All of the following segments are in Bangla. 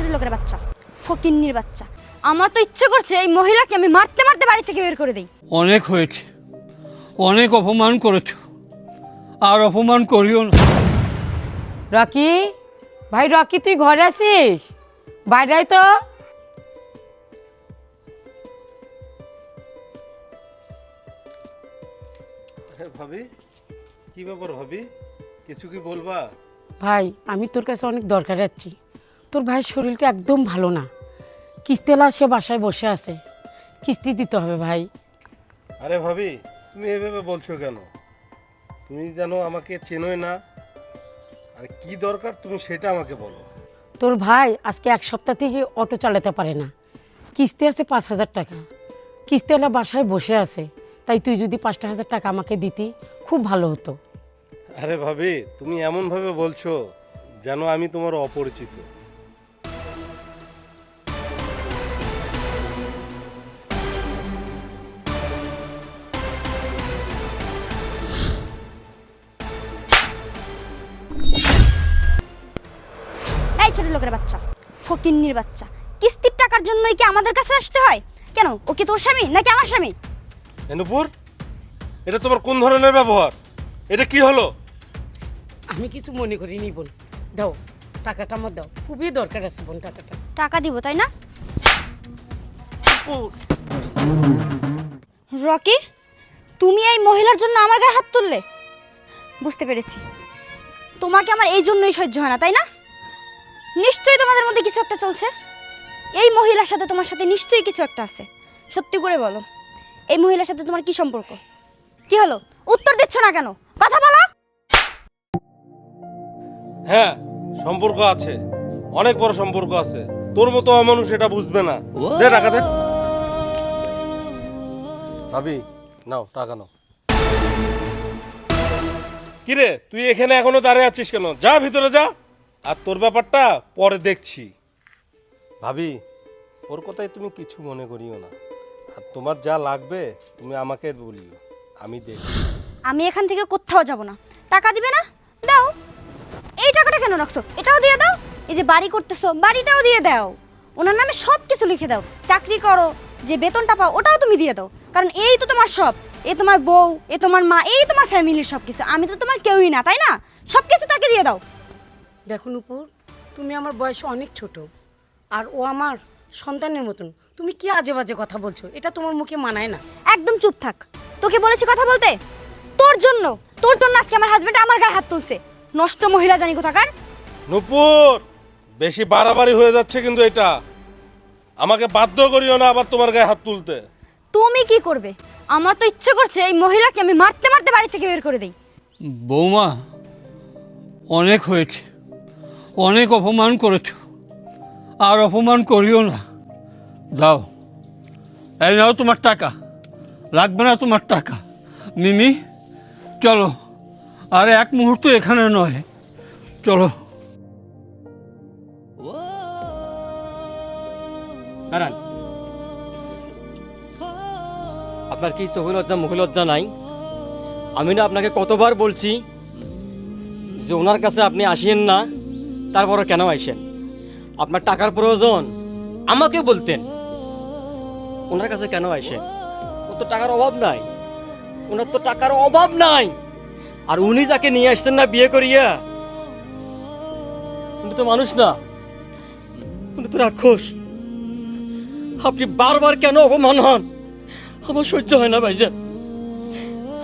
ছোট লোকের বাচ্চা ফকিন্নির বাচ্চা। আমার তো ইচ্ছে করছে এই মহিলাকে আমি মারতে মারতে বাড়ি থেকে বের করে দিই। অনেক হয়েছে। অনেক অপমান করেছ। আর অপমান করিও না। রকি ভাই রকি তুই ঘরে আছিস? বাইরে তো। ভাবি কি ব্যাপার ভাবি? কিছু কি বলবা? ভাই আমি তোর কাছে অনেক দরকার যাচ্ছি তোর ভাইয়ের শরীরটা একদম ভালো না। কিস্তেলা সে বাসায় বসে আছে। কিস্তি দিতে হবে ভাই। আরে ভাবি তুমি এভাবে বলছো কেন? তুমি জানো আমাকে চেনোই না। আর কি দরকার তুমি সেটা আমাকে বলো। তোর ভাই আজকে এক সপ্তাহ থেকে অটো চালাতে পারে না। কিস্তি আছে পাঁচ হাজার টাকা। কিস্তিওয়ালা বাসায় বসে আছে। তাই তুই যদি পাঁচটা হাজার টাকা আমাকে দিতি খুব ভালো হতো। আরে ভাবি তুমি এমনভাবে বলছো যেন আমি তোমার অপরিচিত। ফকিন্নির বাচ্চা। কিস্তির টাকার জন্যই কি আমাদের কাছে আসতে হয়? কেন? ও কি তোর স্বামী নাকি আমার স্বামী? এনুপুর এটা তোমার কোন ধরনের ব্যবহার? এটা কি হলো? আমি কিছু মনে করিনি বোন। দাও টাকাটা আমার দাও। খুবই দরকার আছে বোন টাকাটা। টাকা দিব তাই না? রকি তুমি এই মহিলার জন্য আমার গায়ে হাত তুললে? বুঝতে পেরেছি। তোমাকে আমার এই জন্যই সহ্য হয় না তাই না? নিশ্চয়ই তোমাদের মধ্যে কিছু একটা চলছে। এই মহিলার সাথে তোমার সাথে নিশ্চয়ই কিছু একটা আছে। সত্যি করে বলো এই মহিলার সাথে তোমার কি সম্পর্ক? কি হলো? উত্তর দিচ্ছ না কেন? কথা বলো। হ্যাঁ সম্পর্ক আছে। অনেক বড় সম্পর্ক আছে। তোর মতো অমানুষ এটা বুঝবে না। দে টাকা দে। ভাবি নাও টাকা নাও। কিরে তুই এখানে এখনও দাঁড়িয়ে আছিস কেন? যা ভিতরে যা। আর তোর ব্যাপারটা পরে দেখছি। ভাবি ওর কথাই তুমি কিছু মনে করিও না। আর তোমার যা লাগবে তুমি আমাকে বলিও। আমি দেখি আমি এখান থেকে কোথাও যাব না। টাকা দিবে না? দাও। এই টাকাটা কেন রাখছো? এটাও দিয়ে দাও। এই যে বাড়ি করতেছো বাড়িটাও দিয়ে দাও। ওনার নামে সব কিছু লিখে দাও। চাকরি করো যে বেতনটা পাও ওটাও তুমি দিয়ে দাও। কারণ এই তো তোমার সব। এ তোমার বউ এ তোমার মা এই তোমার ফ্যামিলির সব কিছু আমি তো তোমার কেউই না তাই না? সব কিছু তাকে দিয়ে দাও। দেখুন উপর তুমি আমার বয়সে অনেক ছোট আর ও আমার সন্তানের মতন। তুমি কি আজে বাজে কথা বলছো? এটা তোমার মুখে মানায় না। একদম চুপ থাক। তোকে বলেছি কথা বলতে? তোর জন্য তোর জন্য আজকে আমার হাজবেন্ড আমার গায়ে হাত তুলছে। নষ্ট মহিলা জানি কোথাকার। নুপুর বেশি বাড়াবাড়ি হয়ে যাচ্ছে কিন্তু এটা। আমাকে বাধ্য করিও না আবার তোমার গায়ে হাত তুলতে। তুমি কি করবে? আমার তো ইচ্ছে করছে এই মহিলাকে আমি মারতে মারতে বাড়ি থেকে বের করে দিই। বৌমা অনেক হয়েছে। অনেক অপমান করেছ। আর অপমান করিও না। দাও। এই নাও তোমার টাকা। লাগবে না তোমার টাকা। মিমি, চলো। আর এক মুহূর্ত এখানে নয়। চলো। আপনার কি চোখে লজ্জা মুখে লজ্জা নাই? আমি না আপনাকে কতবার বলছি যে ওনার কাছে আপনি আসেন না। তারপরে কেন আইসেন? আপনার টাকার প্রয়োজন, আমাকে বলতেন। ওনার কাছে কেন আইসেন? ওর তো টাকার অভাব নাই। ওনার তো টাকার অভাব নাই। আর উনি যাকে নিয়ে আসছেন না বিয়ে করিয়া, উনি তো মানুষ না। উনি তো রাক্ষস। আপনি বারবার কেন অপমান হন? আমার সহ্য হয় না, ভাইজান।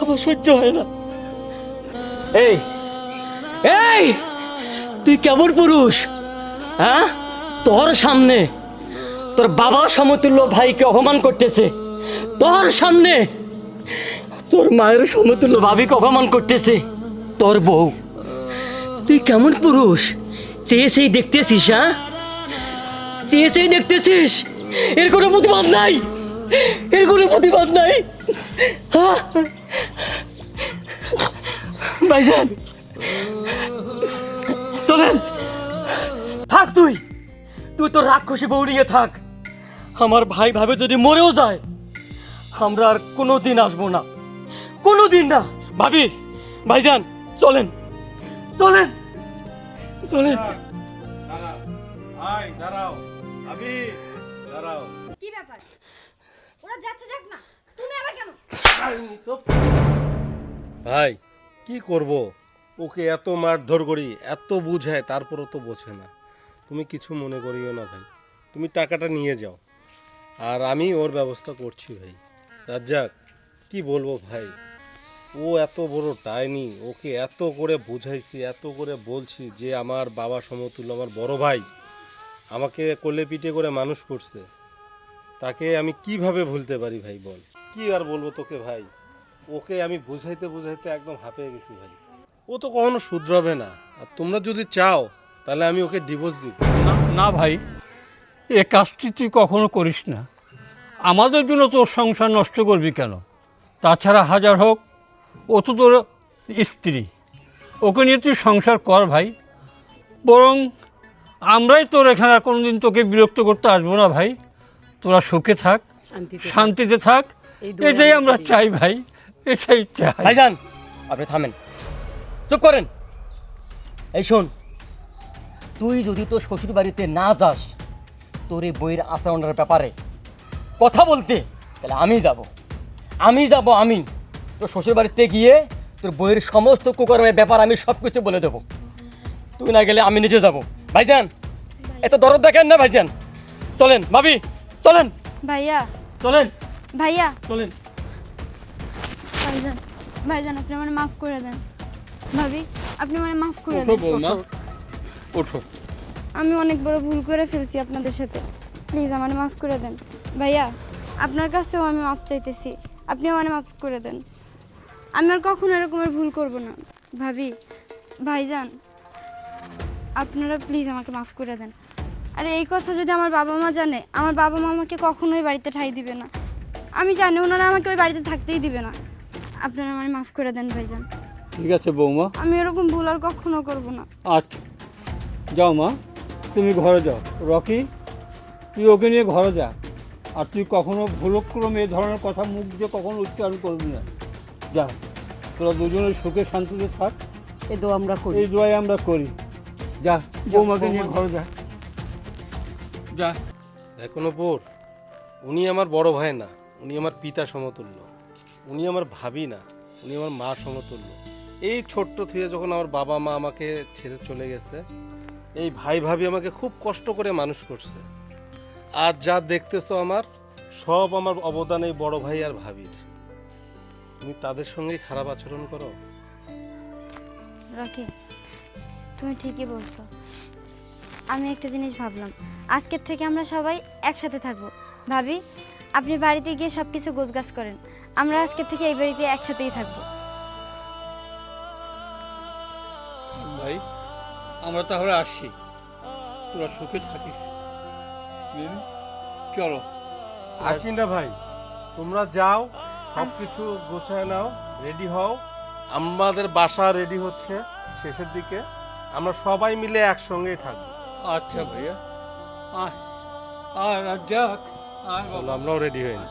আমার সহ্য হয় না। এই এই! তুই কেমন পুরুষ? হ্যাঁ? তোর সামনে তোর বাবা সমতুল্য ভাইকে অপমান করতেছে। তোর সামনে তোর মায়ের সমতুল্য ভাবিকে অপমান করতেছে। তোর বউ, তুই কেমন পুরুষ? চেয়ে সেই দেখতেছিস হ্যাঁ? চেয়ে চেয়ে দেখতেছিস? এর কোনো প্রতিবাদ নাই। এর কোনো প্রতিবাদ নাই। হ্যাঁ? ভাইজান চলেন। থাক তুই। তুই তো রাক্ষসী বউ নিয়ে থাক। আমার ভাই ভাবে যদি মরেও যায় আমরা আর কোনো দিন আসব না। কোনো দিন না। ভাবি ভাইজান চলেন। চলেন। চলেন। ভাই দাঁড়াও ভাবি দাঁড়াও কি ব্যাপার? ওরা যাচ্ছে যাক না। তুমি আবার কেন? ভাই কি করব? ওকে এত মারধর করি, এত বুঝায়, তারপরও তো বোঝে না। তুমি কিছু মনে করিও না ভাই। তুমি টাকাটা নিয়ে যাও। আর আমি ওর ব্যবস্থা করছি ভাই। রাজ্জাক, কি বলব ভাই? ও এত বড় ডাইনি, ওকে এত করে বুঝাইছি, এত করে বলছি যে আমার বাবা সমতুল্য, আমার বড় ভাই আমাকে কোলে পিঠে করে মানুষ করছে। তাকে আমি কীভাবে ভুলতে পারি ভাই বল? কি আর বলব তোকে ভাই? ওকে আমি বুঝাইতে বুঝাইতে একদম হাঁপিয়ে গেছি ভাই। ও তো কখনো শুধরাবে না। আর তোমরা যদি চাও তাহলে আমি ওকে ডিভোর্স দিব। না ভাই এ কাজটি তুই কখনো করিস না। আমাদের জন্য তোর সংসার নষ্ট করবি কেন? তাছাড়া হাজার হোক ও তো তোর স্ত্রী। ওকে নিয়ে তুই সংসার কর ভাই। বরং আমরাই তোর এখানে আর কোনো দিন তোকে বিরক্ত করতে আসব না ভাই। তোরা সুখে থাক শান্তিতে শান্তিতে থাক। এটাই আমরা চাই ভাই এটাই চাই। ভাইজান আপনি থামেন। চুপ করেন। এই শোন তুই যদি তোর শ্বশুর বাড়িতে না যাস তোর এই বইয়ের আচরণের ব্যাপারে কথা বলতে তাহলে আমি যাব। আমি যাব আমি। তোর শ্বশুর বাড়িতে গিয়ে তোর বইয়ের সমস্ত কুকর্মের ব্যাপার আমি সব কিছু বলে দেবো। তুই না গেলে আমি নিজে যাব। ভাইজান এত দরদ দেখেন না ভাইজান? চলেন ভাবি চলেন। ভাইয়া। চলেন। ভাইয়া। চলেন। ভাইজান ভাইজান আপনি মানে মাফ করে দেন। ভাবি আপনি মানে মাফ করে ওঠো বৌমা ওঠো আমি অনেক বড় ভুল করে ফেলছি আপনাদের সাথে। প্লিজ আমার মাফ করে দেন। ভাইয়া আপনার কাছেও আমি মাফ চাইতেছি। আপনি আমার মাফ করে দেন। আমি আর কখনো এরকমের ভুল করব না। ভাবি ভাইজান আপনারা প্লিজ আমাকে মাফ করে দেন। আরে এই কথা যদি আমার বাবা মা জানে আমার বাবা মা আমাকে কখনোই বাড়িতে ঠাই দিবে না। আমি জানি ওনারা আমাকে ওই বাড়িতে থাকতেই দিবে না। আপনারা আমার মাফ করে দেন ভাইজান। ঠিক আছে বৌমা। আমি এরকম ভুল আর কখনো করব না। আচ্ছা। যাও মা তুমি ঘরে যাও। রকি তুই ওকে নিয়ে ঘরে যা। আর তুই কখনো ভুলক্রমে এ ধরনের কথা মুখ দিয়ে কখনো উচ্চারণ করবি না। যা তোরা দুজনে সুখে শান্তিতে থাক। এ দোয়া আমরা করি। এই দোয়াই আমরা করি। যা বৌমাকে নিয়ে ঘরে যা। যা। দেখুন ওপর উনি আমার বড় ভাই না উনি আমার পিতা সমতুল্য। উনি আমার ভাবি না উনি আমার মা সমতুল্য। এই ছোট্ট থেকে যখন আমার বাবা মা আমাকে ছেড়ে চলে গেছে, এই ভাই ভাবি আমাকে খুব কষ্ট করে মানুষ করছে। আর যা দেখতেছো আমার, সব আমার অবদান এই বড় ভাই আর ভাবির। তুমি তাদের সঙ্গেই খারাপ আচরণ করো। রকি, তুমি ঠিকই বলছো। আমি একটা জিনিস ভাবলাম, আজকের থেকে আমরা সবাই একসাথে থাকব। ভাবি, আপনি বাড়িতে গিয়ে সব কিছু গোছগাছ করেন। আমরা আজকের থেকে এই বাড়িতে একসাথেই থাকব। আমরা তাহলে আসছি। তোরা সুখে থাকিস। চলো। আসি না ভাই তোমরা যাও সব কিছু গোছায় নাও রেডি হও। আমাদের বাসা রেডি হচ্ছে শেষের দিকে। আমরা সবাই মিলে একসঙ্গেই থাকব। আচ্ছা ভাইয়া। আয়। আয় রাজ্জাক আয় বাবা। আমরাও রেডি হইনি